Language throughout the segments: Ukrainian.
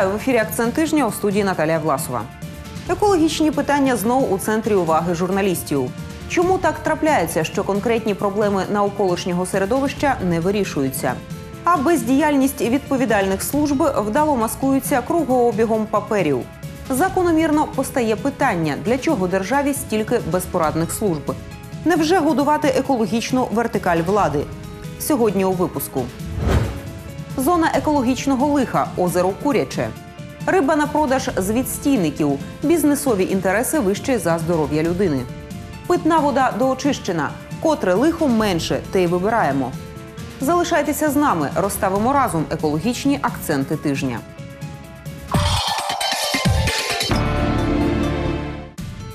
Вітаю в ефірі Акцент тижня у студії Наталія Власова. Екологічні питання знов у центрі уваги журналістів. Чому так трапляється, що конкретні проблеми навколишнього середовища не вирішуються? А бездіяльність відповідальних служб вдало маскується кругообігом паперів. Закономірно постає питання, для чого державі стільки безпорадних служб? Невже годувати екологічну вертикаль влади? Сьогодні у випуску. Зона екологічного лиха озеро Куряче. Риба на продаж з відстійників. Бізнесові інтереси вищі за здоров'я людини. Питна вода доочищена. Котре лихо менше, те й вибираємо. Залишайтеся з нами. Розставимо разом екологічні акценти тижня.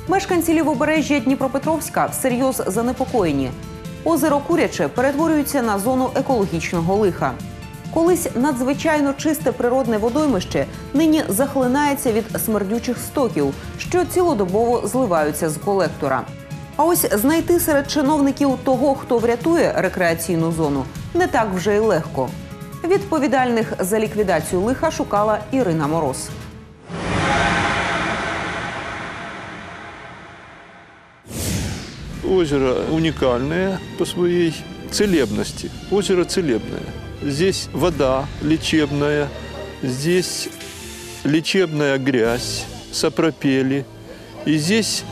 Мешканці лівобережжя Дніпропетровська всерйоз занепокоєні. Озеро Куряче перетворюється на зону екологічного лиха. Колись надзвичайно чисте природне водоймище нині захлинається від смердючих стоків, що цілодобово зливаються з колектора. А ось знайти серед чиновників того, хто врятує рекреаційну зону, не так вже й легко. Відповідальних за ліквідацію лиха шукала Ірина Мороз. Озеро уникальное по своей целебности. Озеро целебное. Здесь вода лечебная, здесь лечебная грязь, сапропели. И здесь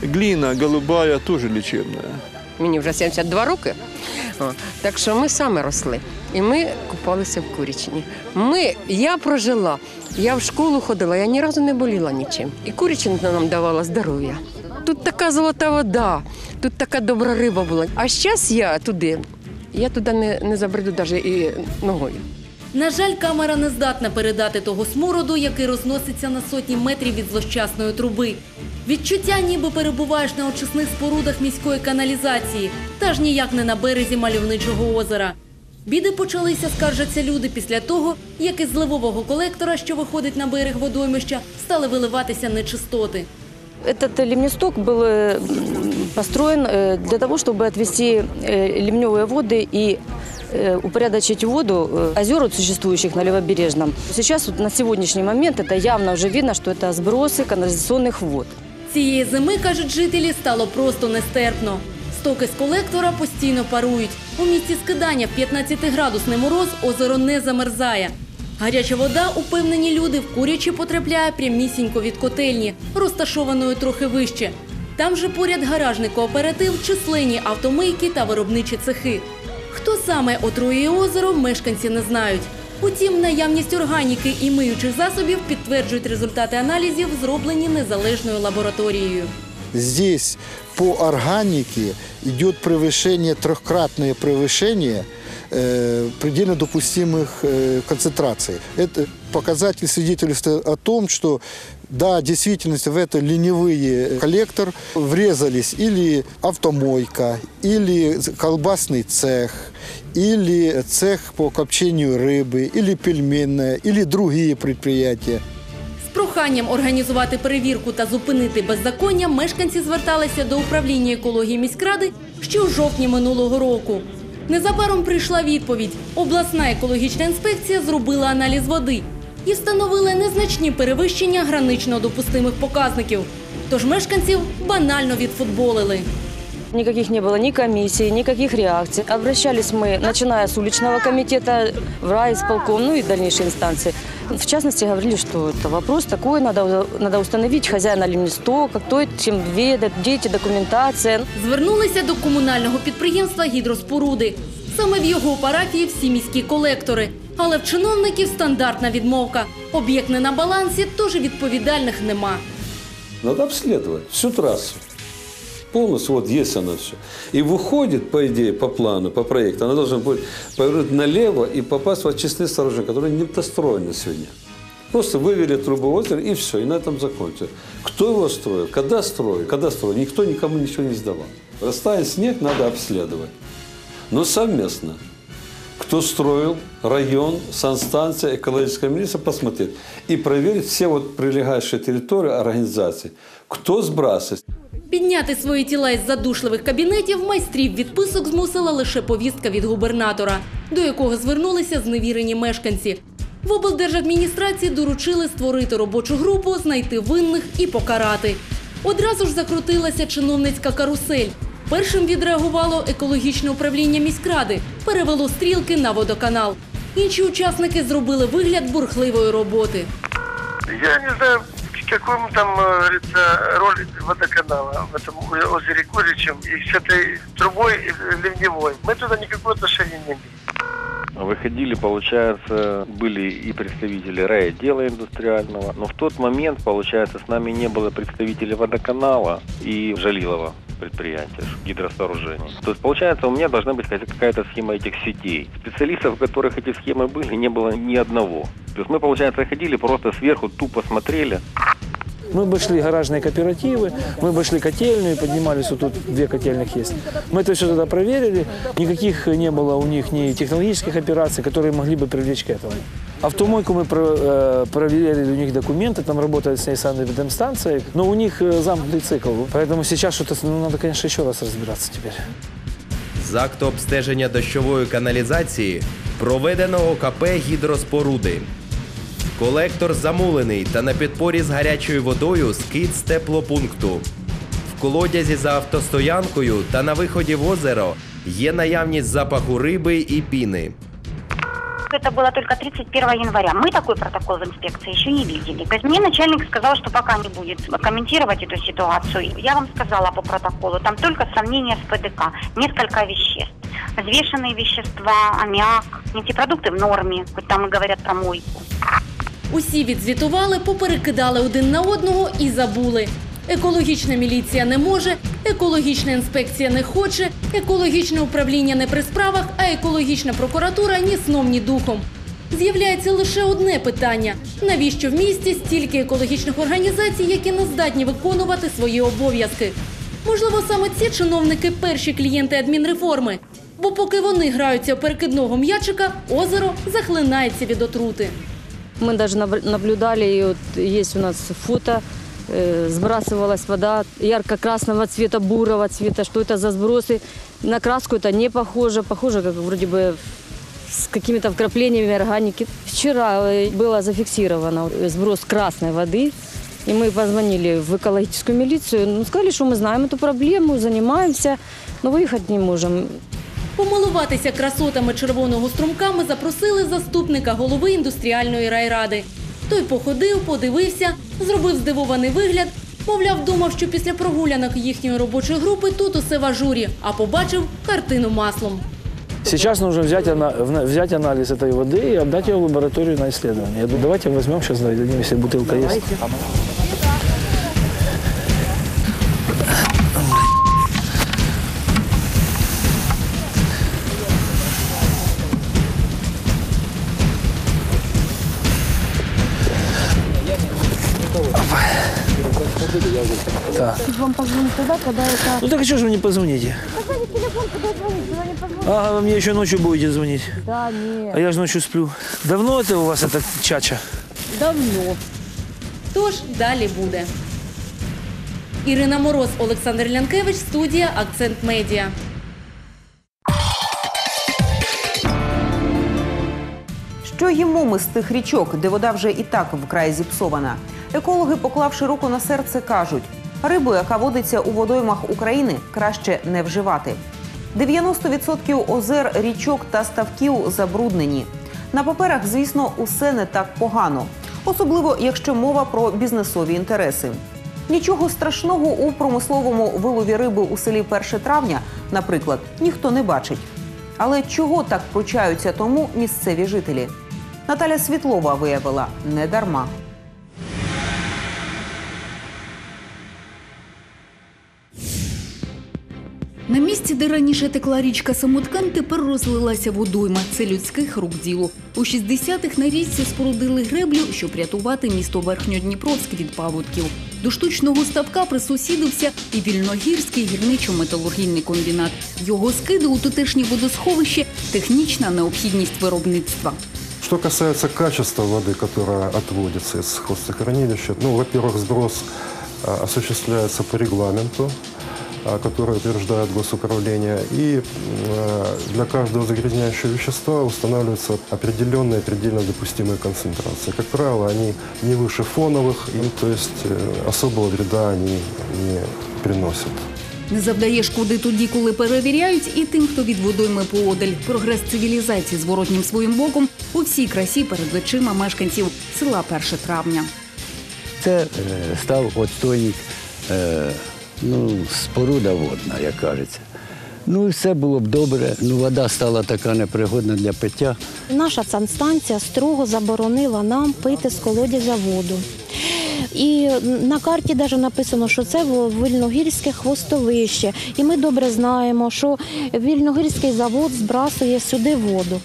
глина голубая тоже лечебная. Мені вже 72 роки. Так що ми саме росли. І ми купалися в Курічні. Ми, я прожила, я в школу ходила, я ні разу не боліла нічим. І Курічна нам давала здоров'я. Тут така золота вода, тут така добра риба була. А зараз я туди, я туди не, не забреду навіть і ногою. На жаль, камера не здатна передати того смороду, який розноситься на сотні метрів від злощасної труби. Відчуття, ніби перебуваєш на очисних спорудах міської каналізації, та ж ніяк не на березі мальовничого озера. Біди почалися, скаржаться люди після того, як із зливового колектора, що виходить на берег водоймища, стали виливатися нечистоти. Этот ливнесток был э, м, построен э, для того, чтобы отвести э, ливневые воды и э, упорядочить воду э, озер, вот существующих на левобережном. Сейчас вот на сегодняшний момент это явно уже видно, что это сбросы канализационных вод. Цієї зими, кажуть жителі, стало просто нестерпно. Стоки з колектора постійно парують. У місті скидання в 15-градусний мороз озеро не замерзає. Гаряча вода, упевнені люди, в курячі потрапляє прямісінько від котельні, розташованої трохи вище. Там же поряд гаражний кооператив, численні автомийки та виробничі цехи. Хто саме отруює озеро, мешканці не знають. Утім, наявність органіки і миючих засобів підтверджують результати аналізів, зроблені незалежною лабораторією. Здесь по органике идет превышение, трехкратное превышение э, предельно допустимых э, концентраций. Это показатель свидетельствует о том, что да, действительно в это ленивые коллектор врезались или автомойка, или колбасный цех, или цех по копчению рыбы, или пельменная, или другие предприятия. З проханням організувати перевірку та зупинити беззаконня мешканці зверталися до управління екології міськради ще у жовтні минулого року. Незабаром прийшла відповідь. Обласна екологічна інспекція зробила аналіз води і встановила незначні перевищення гранично допустимих показників. Тож мешканців банально відфутболили. Никаких не было ни комиссии, никаких реакций. Обращались мы, начиная с уличного комитета, в райисполком, ну и дальнейшие инстанции. В частности, говорили, что это вопрос такой, надо, надо установить хозяина ливнестока, кто этим ведает, где эти документация. Звернулися до комунального підприємства гідроспоруди. Саме в його парафії всі міські колектори. Але в чиновників стандартна відмовка. Об'єкт не на балансі, тож і відповідальних нема. Надо обследовать всю трассу. Полностью, вот есть она все. И выходит, по идее, по плану, по проекту, она должна будет повернуть налево и попасть в очистные сооружения, которые не достроены сегодня. Просто вывели трубу озера и все, и на этом закончится. Кто его строил, когда строил, когда строил, никто никому ничего не сдавал. Растает снег, надо обследовать. Но совместно. Кто строил, район, санстанция, экологическая милиция, посмотреть. И проверить все вот прилегающие территории организации. Кто сбрасывает. Підняти свої тіла із задушливих кабінетів майстрів відписок змусила лише повістка від губернатора, до якого звернулися зневірені мешканці. В облдержадміністрації доручили створити робочу групу, знайти винних і покарати. Одразу ж закрутилася чиновницька карусель. Першим відреагувало екологічне управління міськради, перевело стрілки на водоканал. Інші учасники зробили вигляд бурхливої роботи. Я не знаю, в каком там, э, говорится, роли водоканала в этом озере Куричем и с этой трубой э, ливневой. Мы туда никакого отношения не имеем. Выходили, получается, были и представители райотдела индустриального, но в тот момент, получается, с нами не было представителей водоканала и Жалилова предприятия, гидросооружений. То есть, получается, у меня должна быть какая- какая-то схема этих сетей. Специалистов, у которых эти схемы были, не было ни одного. То есть мы, получается, ходили просто сверху, тупо смотрели, Мы обошли гаражные кооперативы, мы обошли котельную, поднимались, вот тут две котельных есть. Мы это все тогда проверили, никаких не было у них ни технологических операций, которые могли бы привлечь к этому. Автомойку мы про- э, проверяли у них документы, там работает с ней санэпидемстанция, но у них э, замкнутый цикл. Поэтому сейчас что-то, ну, надо, конечно, еще раз разбираться теперь. З акту обстеження дощової каналізації проведено ОКП гідроспоруди. Колектор замулений та на підпорі з гарячою водою скид з теплопункту. В колодязі за автостоянкою та на виході в озеро є наявність запаху риби і піни. Это было только 31 января. Мы такой протокол в инспекции еще не видели. То есть мне начальник сказал, что пока не будет комментировать эту ситуацию. Я вам сказала по протоколу, там только сомнения с ПДК, несколько веществ. Взвешенные вещества, аммиак, нефтепродукты в норме, хоть там и говорят про мойку. Усі відзвітували, поперекидали один на одного і забули. Екологічна міліція не може, екологічна інспекція не хоче, екологічне управління не при справах, а екологічна прокуратура ні сном, ні духом. З'являється лише одне питання: навіщо в місті стільки екологічних організацій, які не здатні виконувати свої обов'язки? Можливо, саме ці чиновники перші клієнти адмінреформи. Бо поки вони граються у перекидного м'ячика, озеро захлинається від отрути. Мы даже наб- наблюдали, и вот есть у нас фото, э, сбрасывалась вода ярко-красного цвета, бурого цвета. Что это за сбросы? На краску это не похоже. Похоже, как вроде бы с какими-то вкраплениями органики. Вчера э, было зафиксировано э, сброс красной воды. И мы позвонили в экологическую милицию. Ну, сказали, что мы знаем эту проблему, занимаемся, но выехать не можем. Помилуватися красотами червоного струмка ми запросили заступника голови індустріальної райради. Той походив, подивився, зробив здивований вигляд. Мовляв, думав, що після прогулянок їхньої робочої групи тут усе в ажурі, а побачив картину маслом. Сейчас нужно взять, ана- вна- взять анализ этой воды и отдать ее в лабораторию на исследование. Я думаю, давайте возьмем сейчас, дадим, если бутылка есть. Так. Вам позвонить тогда, когда это... Ну так а что же вы не позвоните? Ага, вы мне еще ночью будете звонить. Да, нет. А я же ночью сплю. Давно это у вас эта чача? Давно. Тож далі буде. Ірина Мороз, Олександр Лянкевич, студія Акцент Медіа. Що їмо ми з тих річок, де вода вже і так вкрай зіпсована? Екологи, поклавши руку на серце, кажуть: рибу, яка водиться у водоймах України, краще не вживати. 90% озер, річок та ставків забруднені. На паперах, звісно, усе не так погано, особливо якщо мова про бізнесові інтереси. Нічого страшного у промисловому вилові риби у селі 1 травня, наприклад, ніхто не бачить. Але чого так пручаються тому місцеві жителі? Наталя Світлова виявила не дарма. На місці, де раніше текла річка Самоткан, тепер розлилася водойма. Це людських рук діло. У 60-х на річці спорудили греблю, щоб рятувати місто Верхньодніпровськ від паводків. До штучного ставка присусідився і вільногірський гірничо-металургійний комбінат. Його скиди у тутешнє водосховище – технічна необхідність виробництва. Что касается качества воды, которая отводится из хвостохранилища, ну, во-первых, сброс а, осуществляется по регламенту а, которые утверждает госуправление. И э, для каждого загрязняющего вещества устанавливается определенная предельно допустимая концентрация. Как правило, они не выше фоновых, и то есть э, особого вреда они не приносят. Не завдає шкоди тоді, коли перевіряють, і тим, хто від водойми поодаль. Прогрес цивілізації зворотнім своїм боком у всій красі перед очима мешканців села 1 травня. Це е, став отстойник, е, ну, споруда водна, як кажеться. Ну і все було б добре. Ну, вода стала така непригодна для пиття. Наша санстанція строго заборонила нам пити з колодязя воду. І на карті навіть написано, що це вільногірське хвостовище. І ми добре знаємо, що вільногірський завод збрасує сюди воду.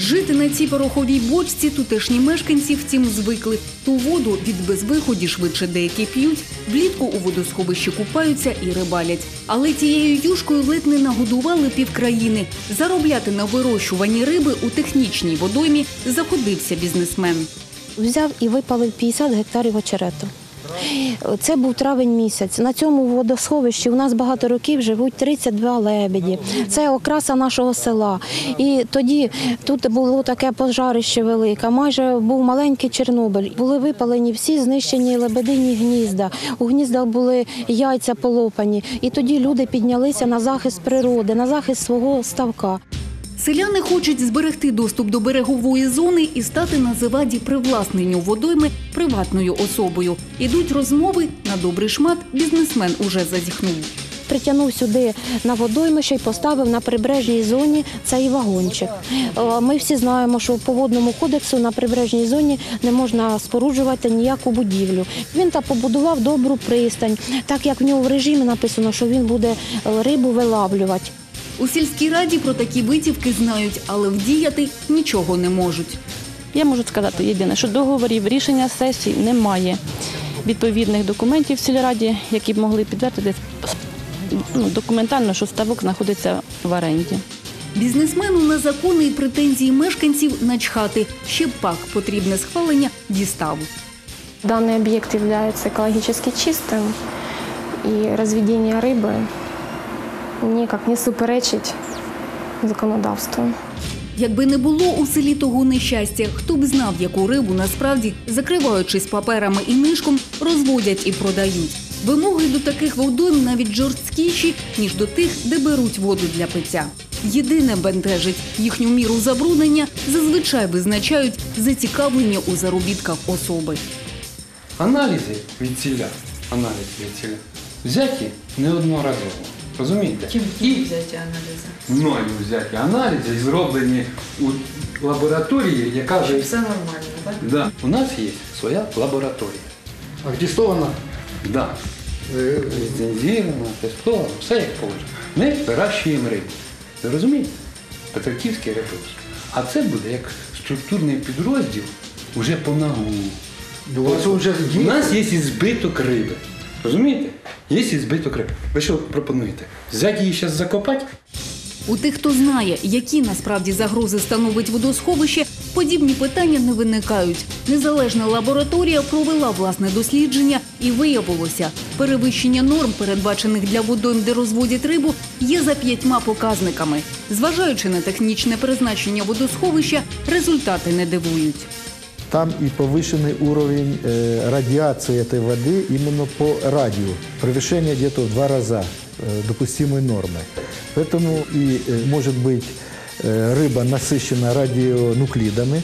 Жити на цій пороховій бочці тутешні мешканці, втім, звикли. Ту воду від безвиході швидше деякі п'ють, влітку у водосховищі купаються і рибалять. Але тією юшкою ледь не нагодували півкраїни. Заробляти на вирощуванні риби у технічній водоймі заходився бізнесмен. Взяв і випалив 50 гектарів очерету. Це був травень місяць. На цьому водосховищі у нас багато років живуть 32 лебеді. Це окраса нашого села. І тоді тут було таке пожарище велике. Майже був маленький Чорнобиль. Були випалені всі знищені лебедині гнізда. У гніздах були яйця полопані. І тоді люди піднялися на захист природи, на захист свого ставка. Селяни хочуть зберегти доступ до берегової зони і стати на заваді привласненню водойми приватною особою. Ідуть розмови на добрий шмат. Бізнесмен уже зазіхнув. Притягнув сюди на водоймище і поставив на прибережній зоні цей вагончик. Е, Ми всі знаємо, що по водному кодексу на прибережній зоні не можна споруджувати ніяку будівлю. Він та побудував добру пристань, так як в нього в режимі написано, що він буде е, рибу вилавлювати. У сільській раді про такі витівки знають, але вдіяти нічого не можуть. Я можу сказати єдине, що договорів рішення сесії немає. Відповідних документів в сільраді, які б могли підтвердити ну, документально, що ставок знаходиться в оренді. Бізнесмену на закони і претензії мешканців начхати. Ще б пак потрібне схвалення дістав. Данный объект является экологически чистым, и разведение рыбы никак не суперечить законодавству. Якби не було у селі того нещастя, хто б знав, яку рибу насправді, закриваючись паперами і нишком, розводять і продають. Вимоги до таких водойм навіть жорсткіші, ніж до тих, де беруть воду для пиття. Єдине бентежить їхню міру забруднення зазвичай визначають зацікавлені у заробітках особи. Аналізи від ціля, аналізи від ціля взяті неодноразово. Розумієте? Чим взяті аналізи? Мною взяті аналізи, зроблені у лабораторії, яка вже... Все нормально, так? Да. У нас є своя лабораторія. Аттестована? Да. Ліцензірована, тестована, все як положено. Ми вирощуємо рибу. Ви розумієте? Петриківський рибовський. А це буде як структурний підрозділ уже по нагу. У У нас є і збиток риби. Розумієте? Є і збиток риби. Ви що пропонуєте? Взяти її зараз закопати? У тих, хто знає, які насправді загрози становить водосховище, подібні питання не виникають. Незалежна лабораторія провела власне дослідження і виявилося, перевищення норм, передбачених для водойм, де розводять рибу, є за п'ятьма показниками. Зважаючи на технічне призначення водосховища, результати не дивують. Там и повышенный уровень э, радиации этой воды именно по радио. Превышение где-то в два раза э, допустимой нормы. Поэтому и э, может быть рыба насыщена радионуклидами.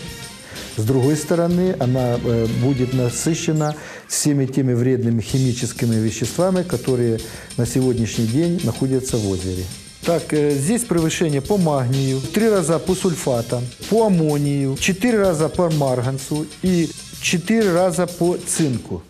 С другой стороны, она будет насыщена всеми теми вредными химическими веществами, которые на сегодняшний день находятся в озере. Так, э, здесь превышение по магнию, три раза по сульфатам, по аммонию, четыре раза по марганцу и четыре раза по цинку.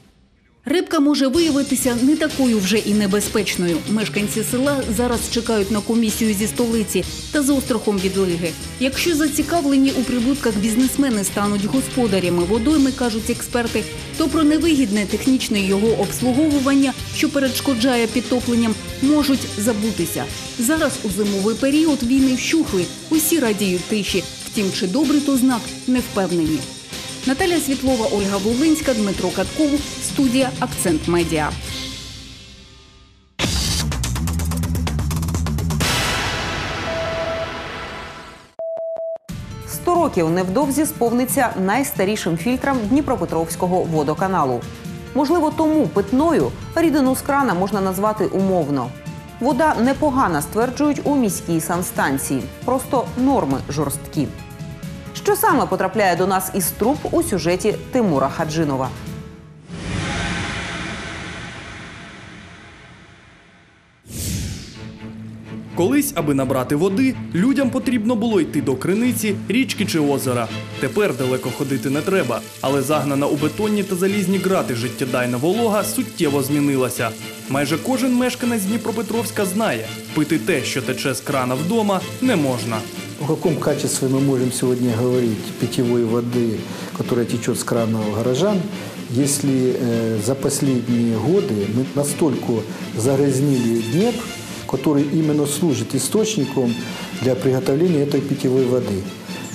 Рибка може виявитися не такою вже і небезпечною. Мешканці села зараз чекають на комісію зі столиці та з острахом відлиги. Якщо зацікавлені у прибутках бізнесмени стануть господарями водойми, кажуть експерти, то про невигідне технічне його обслуговування, що перешкоджає підтопленням, можуть забутися. Зараз у зимовий період війни вщухли, усі радіють тиші. Втім, чи добрий то знак, не впевнені. Наталія Світлова, Ольга Волинська, Дмитро Катков, студія Акцент Медіа. Сто років невдовзі сповниться найстарішим фільтром Дніпропетровського водоканалу. Можливо, тому питною рідину з крана можна назвати умовно. Вода непогана, стверджують у міській санстанції. Просто норми жорсткі. Що саме потрапляє до нас із труб у сюжеті Тимура Хаджинова? Колись, аби набрати води, людям потрібно було йти до криниці, річки чи озера. Тепер далеко ходити не треба, але загнана у бетонні та залізні грати життєдайна волога суттєво змінилася. Майже кожен мешканець Дніпропетровська знає, пити те, що тече з крана вдома, не можна В каком качестве мы можем сегодня говорить питьевой воды, которая течет с крана у горожан, если э, за последние годы мы настолько загрязнили Днепр, который именно служит источником для приготовления этой питьевой воды.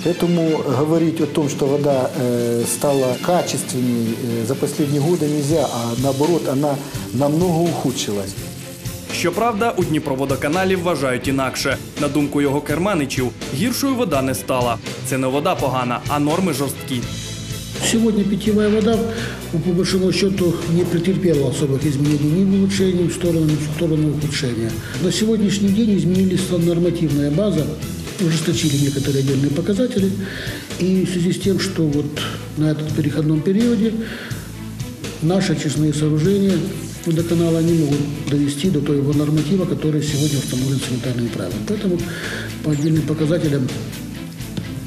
Поэтому говорить о том, что вода э, стала качественнее э, за последние годы нельзя, а наоборот, она намного ухудшилась. Щоправда, у Дніпроводоканалі вважають інакше. На думку його керманичів, гіршою вода не стала. Це не вода погана, а норми жорсткі. Сегодня питьевая вода, ну, по большому счету, не претерпела особых изменений ни в улучшении, в сторону, ни в сторону ухудшения. На сегодняшний день изменились нормативная база, ужесточили некоторые отдельные показатели. И в связи с тем, что вот на этот переходном периоде наши очистные сооружения водоканала не могут довести до того норматива, который сегодня установлен санитарными правилами. Поэтому по отдельным показателям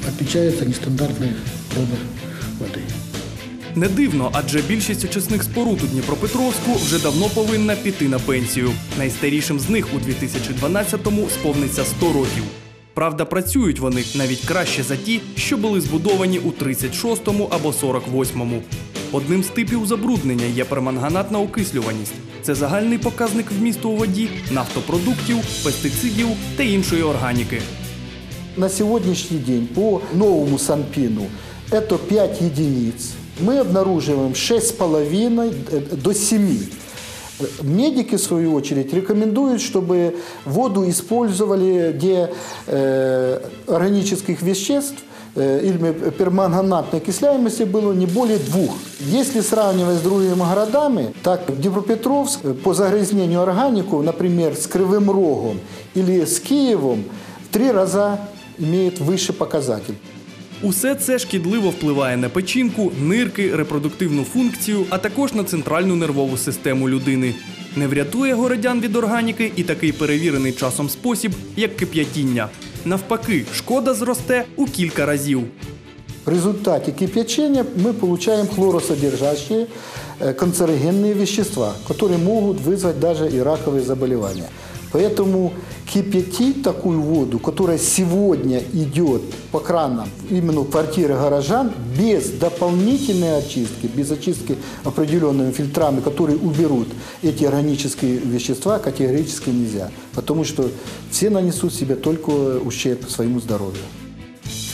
отмечается нестандартная проба воды. Не дивно, адже більшість очисних споруд у Дніпропетровську вже давно повинна піти на пенсію. Найстарішим з них у 2012-му сповниться 100 років. Правда, працюють вони навіть краще за ті, що були збудовані у 36-му або 48-му. Одним з типів забруднення є перманганатна окислюваність. Це загальний показник вмісту у воді, нафтопродуктів, пестицидів та іншої органіки. На сегодняшний день по новому Санпину это 5 единиц. Мы обнаруживаем 6,5 до 7. Медики, в свою очередь, рекомендуют, чтобы воду использовали, где э, органических веществ э, или перманганатной окисляемости было не более двух. Если сравнивать с другими городами, так Днепропетровск э, по загрязнению органиков, например, с Кривым Рогом или с Киевом, в три раза имеет выше показатель. Усе це шкідливо впливає на печінку, нирки, репродуктивну функцію, а також на центральну нервову систему людини. Не врятує городян від органіки і такий перевірений часом спосіб, як кип'ятіння. Навпаки, шкода зросте у кілька разів. В результате кипячения мы получаем хлоросодержащие э, канцерогенные вещества, которые могут вызвать даже и раковые заболевания. Поэтому кипятить такую воду, которая сегодня идет по кранам именно в квартиры горожан, без дополнительной очистки, без очистки определенными фильтрами, которые уберут эти органические вещества, категорически нельзя. Потому что все нанесут себе только ущерб своему здоровью.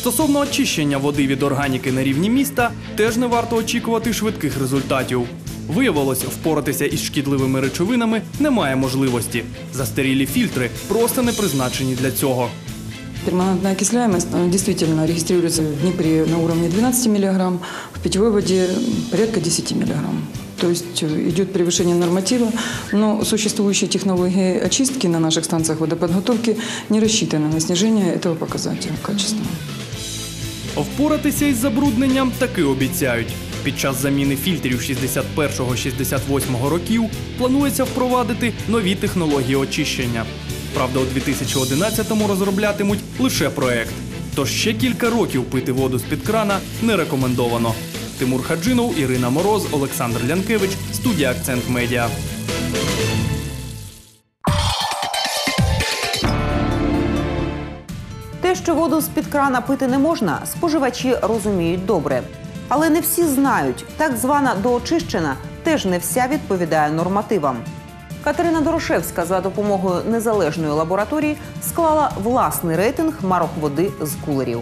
Стосовно очищення води від органіки на рівні міста, теж не варто очікувати швидких результатів. Виявилось, впоратися із шкідливими речовинами немає можливості. Застарілі фільтри просто не призначені для цього. Перманентная окисляемость э, действительно регистрируется в Днепре на уровне 12 мг, в питьевой воде порядка 10 мг. То есть э, идет превышение норматива, но существующие технологии очистки на наших станциях водоподготовки не рассчитаны на снижение этого показателя качества. Впоратися із забрудненням таки обіцяють. Під час заміни фільтрів 61-68 років планується впровадити нові технології очищення. Правда, у 2011-му розроблятимуть лише проект. Тож ще кілька років пити воду з-під крана не рекомендовано. Тимур Хаджинов, Ірина Мороз, Олександр Лянкевич, студія Акцент Медіа. Те, що воду з-під крана пити не можна, споживачі розуміють добре. Але не всі знають, так звана доочищена теж не вся відповідає нормативам. Катерина Дорошевська за допомогою незалежної лабораторії склала власний рейтинг марок води з кулерів.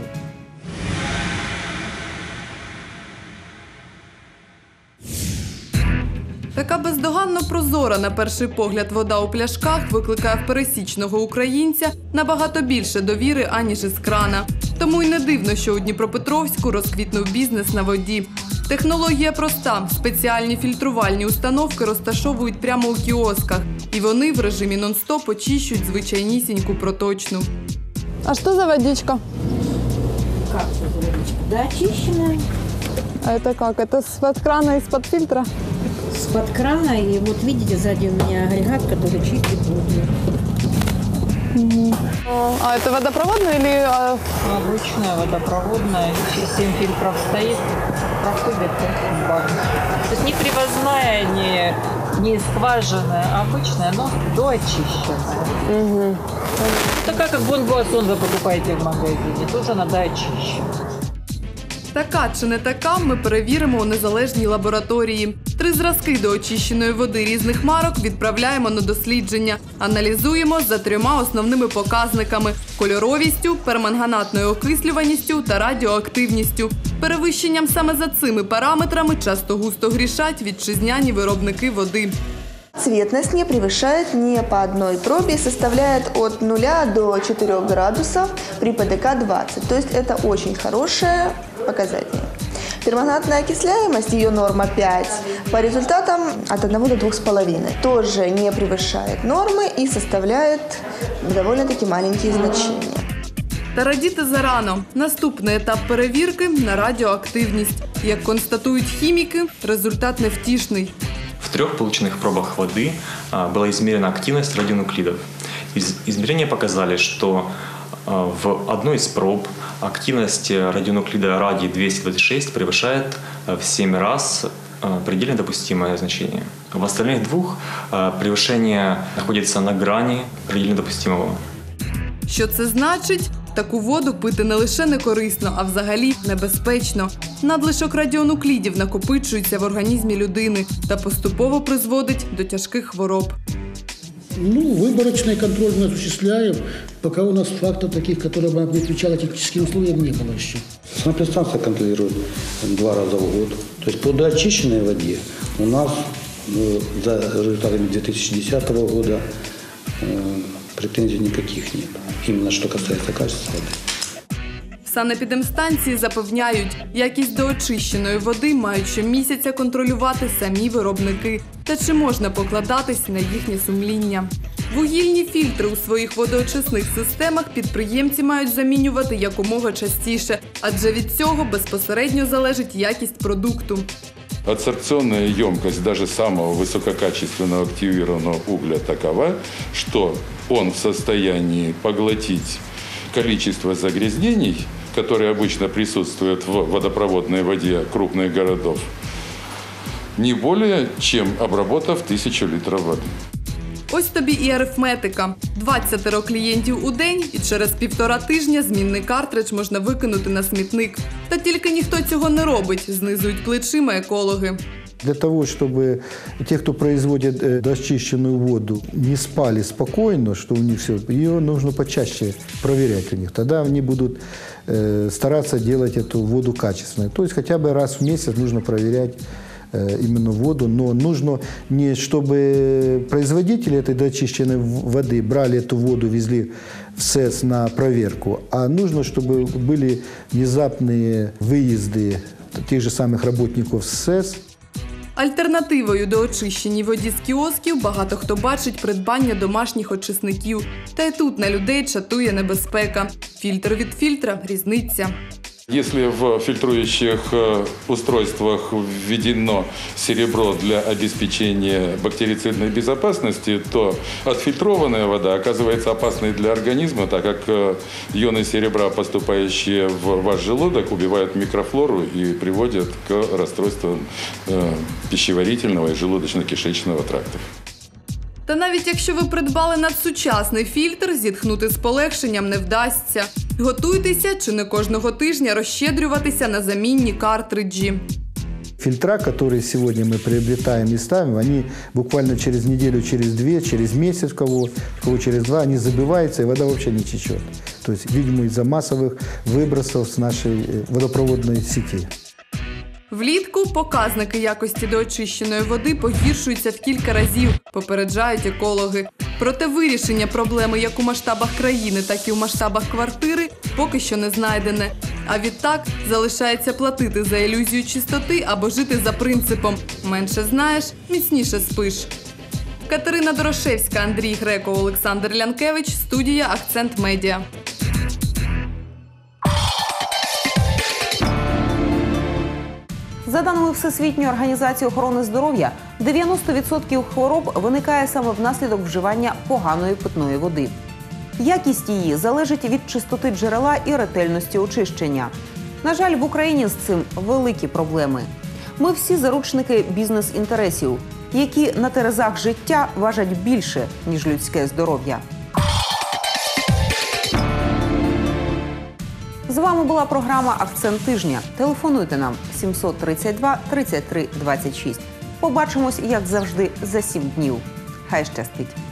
Така бездоганно прозора на перший погляд вода у пляшках викликає в пересічного українця набагато більше довіри, аніж із крана. Тому й не дивно, що у Дніпропетровську розквітнув бізнес на воді. Технологія проста: спеціальні фільтрувальні установки розташовують прямо у кіосках, і вони в режимі нон-стоп очищують звичайнісіньку проточну. А что за водичка? Как это водичка? Да, очищенная. А это как? Это с-под крана, из-под фильтра? С-под крана. И вот видите, сзади у меня агрегат, который чистит воду. А это водопроводная или... а, Обычная водопроводная, 7 фильтров стоит, проходит в банку. То есть не привозная, не, не скважинная, а обычная, но доочищенная. Такая, как бонбуасон вы покупаете в магазине, тоже она доочищенная. Така чи не така, ми перевіримо у незалежній лабораторії. Три зразки до очищеної води різних марок відправляємо на дослідження. Аналізуємо за трьома основними показниками: кольоровістю, перманганатною окислюваністю та радіоактивністю. Перевищенням саме за цими параметрами часто густо грішать вітчизняні виробники води. Цветность не превышает ни по одной пробе составляет от 0 до 4 градусов при ПДК 20. То есть это очень хорошие показатели. Перманганатная окисляемость, ее норма 5, по результатам от 1 до 2,5. Тоже не превышает нормы и составляет довольно-таки маленькие значения. Та радіти зарано. Наступний етап перевірки на радіоактивність. Як констатують хіміки, результат невтішний. В трех полученных пробах воды а, была измерена активность радионуклидов. Из- измерения показали, что а, в одной из проб активность радионуклида радий-226 превышает а, в 7 раз а, предельно допустимое значение. В остальных двух а, превышение находится на грани предельно допустимого. Що це значить? Таку воду пити не лише не корисно, а взагалі небезпечно. Надлишок радіонуклідів накопичується в організмі людини та поступово призводить до тяжких хвороб. Ну, выборочный контроль мы осуществляем, пока у нас фактов таких, которые бы не отвечало техническим условиям, не было еще. Санэпидстанция контролирует два раза в год. То есть по доочищенной воде у нас э, за результатами 2010 года э, претензий никаких нет. Именно что касается качества воды. Санепідемстанції запевняють, якість доочищеної води мають щомісяця контролювати самі виробники. Та чи можна покладатись на їхнє сумління? Вугільні фільтри у своїх водоочисних системах підприємці мають замінювати якомога частіше, адже від цього безпосередньо залежить якість продукту. Адсорбционная емкость даже самого высококачественного активированного угля такова, что он в состоянии поглотить количество загрязнений, которые обычно присутствуют в водопроводной воде крупных городов, не более чем обработав тысячу литров воды. Ось тобі і арифметика. 20 клієнтів у день, і через півтора тижня змінний картридж можна викинути на смітник. Та тільки ніхто цього не робить, знизують плечима екологи. Для того, чтобы те, кто производит э, очищенную воду, не спали спокойно, что у них все, ее нужно почаще проверять у них. Тогда они будут э, стараться делать эту воду качественной. То есть хотя бы раз в месяц нужно проверять э, именно воду, но нужно не чтобы производители этой доочищенной в- воды брали эту воду, везли в СЭС на проверку, а нужно, чтобы были внезапные выезды тех же самых работников СЭС Альтернативою до очищеній воді з кіосків багато хто бачить придбання домашніх очисників. Та й тут на людей чатує небезпека. Фільтр від фільтра різниця. Если в фильтрующих э, устройствах введено серебро для обеспечения бактерицидной безопасности, то отфильтрованная вода оказывается опасной для организма, так как э, ионы серебра, поступающие в ваш желудок, убивают микрофлору и приводят к расстройствам э, пищеварительного и желудочно-кишечного трактов. Та навіть якщо ви придбали надсучасний фільтр, зітхнути з полегшенням не вдасться. Готуйтеся чи не кожного тижня розщедрюватися на замінні картриджі. Фильтра, которые сегодня мы приобретаем и ставим, они буквально через неделю, через две, через месяц, у кого, у кого через два, они забиваются, и вода вообще не течет. То есть, видимо, из-за массовых выбросов с нашей э, водопроводной сети. Влітку показники якості доочищеної води погіршуються в кілька разів, попереджають екологи. Проте вирішення проблеми як у масштабах країни, так і у масштабах квартири поки що не знайдене. А відтак залишається платити за ілюзію чистоти або жити за принципом менше знаєш, міцніше спиш. Катерина Дорошевська, Андрій Греко, Олександр Лянкевич, студія Акцент Медіа. За даними Всесвітньої організації охорони здоров'я, 90% хвороб виникає саме внаслідок вживання поганої питної води. Якість її залежить від чистоти джерела і ретельності очищення. На жаль, в Україні з цим великі проблеми. Ми всі заручники бізнес-інтересів, які на терезах життя важать більше ніж людське здоров'я. Вами була програма Акцент тижня. Телефонуйте нам 732 33 26. Побачимось, як завжди, за сім днів. Хай щастить!